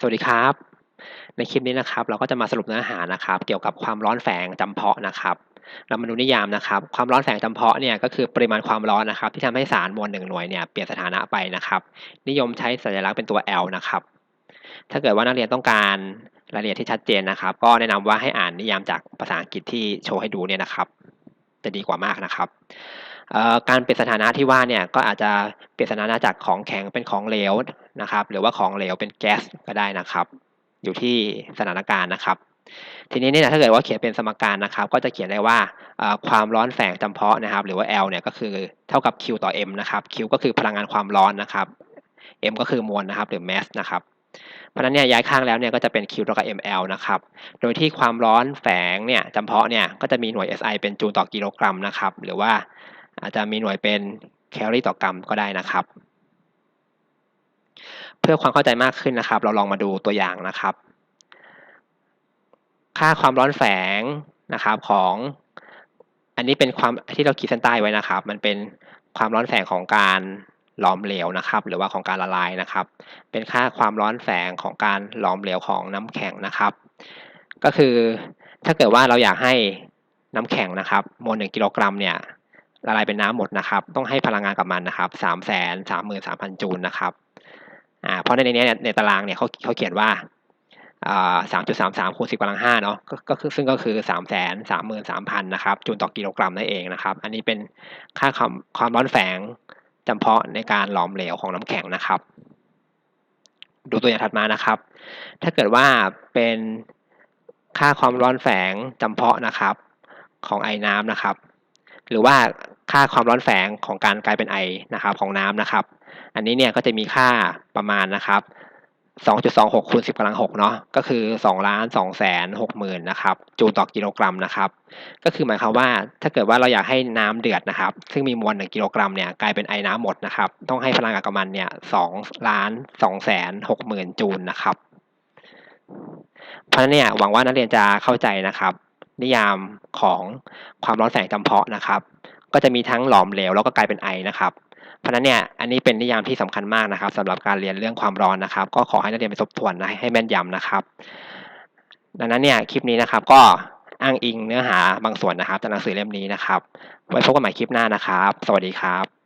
สวัสดีครับ ในคลิปนี้นะครับ เราก็จะมาสรุปเนื้อหานะครับ เกี่ยวกับความร้อนแฝงจำเพาะนะครับ เรามาดูนิยามนะครับ ความร้อนแฝงจำเพาะเนี่ยก็คือปริมาณความร้อนนะครับ ที่ทำให้สารมวลหนึ่งหน่วยเนี่ยเปลี่ยนสถานะไปนะครับ นิยมใช้สัญลักษณ์เป็นตัว L นะครับ ถ้าเกิดว่านักเรียนต้องการรายละเอียดที่ชัดเจนนะครับ ก็แนะนำว่าให้อ่านนิยามจากภาษาอังกฤษที่โชว์ให้ดูเนี่ยนะครับ จะดีกว่ามากนะครับการเปลี่ยนสถานะที่ว่าเนี่ยก็อาจจะเปลี่ยนสถานะจากของแข็งเป็นของเหลว นะครับ หรือว่าของเหลวเป็นแก๊สก็ได้นะครับ อยู่ที่สถานการณ์นะครับ ทีนี้เนี่ยถ้าเกิดว่าเขียนเป็นสมการนะครับ ก็จะเขียนได้ว่าความร้อนแฝงจำเพาะนะครับ หรือว่า L เนี่ยก็คือเท่ากับ Q ต่อ M นะครับ Q ก็คือพลังงานความร้อนนะครับ M ก็คือมวลนะครับ หรือ mass นะครับเพราะนั้นเนี่ยย้ายข้างแล้วเนี่ยก็จะเป็น Q เท่ากับ ml นะครับ โดยที่ความร้อนแฝงเนี่ยจำเพาะเนี่ยก็จะมีหน่วย SI เป็นจูลต่อกิโลกรัมนะครับ หรือว่าอาจจะมีหน่วยเป็นแคลอรี่ต่อกรัมก็ได้นะครับ พื่อความเข้าใจมากขึ้นนะครับ เราลองมาดูตัวอย่างนะครับ ค่าความร้อนแฝงนะครับของ อันนี้เป็นความที่เราขีดเส้นใต้ไว้นะครับ มันเป็นความร้อนแฝงของการหลอมเหลวนะครับ หรือว่าของการละลายนะครับ เป็นค่าความร้อนแฝงของการหลอมเหลวของน้ำแข็งนะครับ ก็คือถ้าเกิดว่าเราอยากให้น้ำแข็งนะครับมวลหนึ่งกิโลกรัมเนี่ยละลายเป็นน้ำหมดนะครับ ต้องให้พลังงานกับมันนะครับสามแสนสามหมื่นสามพันจูลนะครับ อ่าเพราะในนี้ในตารางเนี่ยเขาเขาเขียนว่าสามจุดสามสามคูณสิบกำลังห้าเนาะก็ก็คือซึ่งก็คือสามแสนสามหมื่นสามพันนะครับจูลต่อกิโลกรัมนั่นเองนะครับ อันนี้เป็นค่าความความร้อนแฝงจำเพาะในการหลอมเหลวของน้ำแข็งนะครับ ดูตัวอย่างถัดมานะครับ ถ้าเกิดว่าเป็นค่าความร้อนแฝงจำเพาะนะครับ ของไอ้น้ำนะครับ หรือว่าค่าความร้อนแฝงของการกลายเป็นไอนะครับของน้ำนะครับ อันนี้เนี่ยก็จะมีค่าประมาณนะครับ 2.26คูณ10กำลัง6เนาะก็คือ2ล้าน2แสน6หมื่นนะครับจูลต่อกิโลกรัมนะครับ ก็คือหมายความว่าถ้าเกิดว่าเราอยากให้น้ำเดือดนะครับ ซึ่งมีมวล1กิโลกรัมเนี่ยกลายเป็นไอน้ำหมดนะครับ ต้องให้พลังงานกับมันเนี่ย2ล้าน2แสน6หมื่นจูลนะครับ เพราะฉะนั้นเนี่ยหวังว่านักเรียนจะเข้าใจนะครับ นิยามของความร้อนแฝงจำเพาะนะครับ ก็จะมีทั้งหลอมเหลวแล้วก็กลายเป็นไอนะครับ เพราะฉะนั้นเนี่ยอันนี้เป็นนิยามที่สำคัญมากนะครับสำหรับการเรียนเรื่องความร้อนนะครับ ก็ขอให้นักเรียนไปทบทวนนะให้แม่นยำนะครับ ดังนั้นเนี่ยคลิปนี้นะครับก็อ้างอิงเนื้อหาบางส่วนนะครับจากหนังสือเล่มนี้นะครับ ไว้พบกันใหม่คลิปหน้านะครับ สวัสดีครับ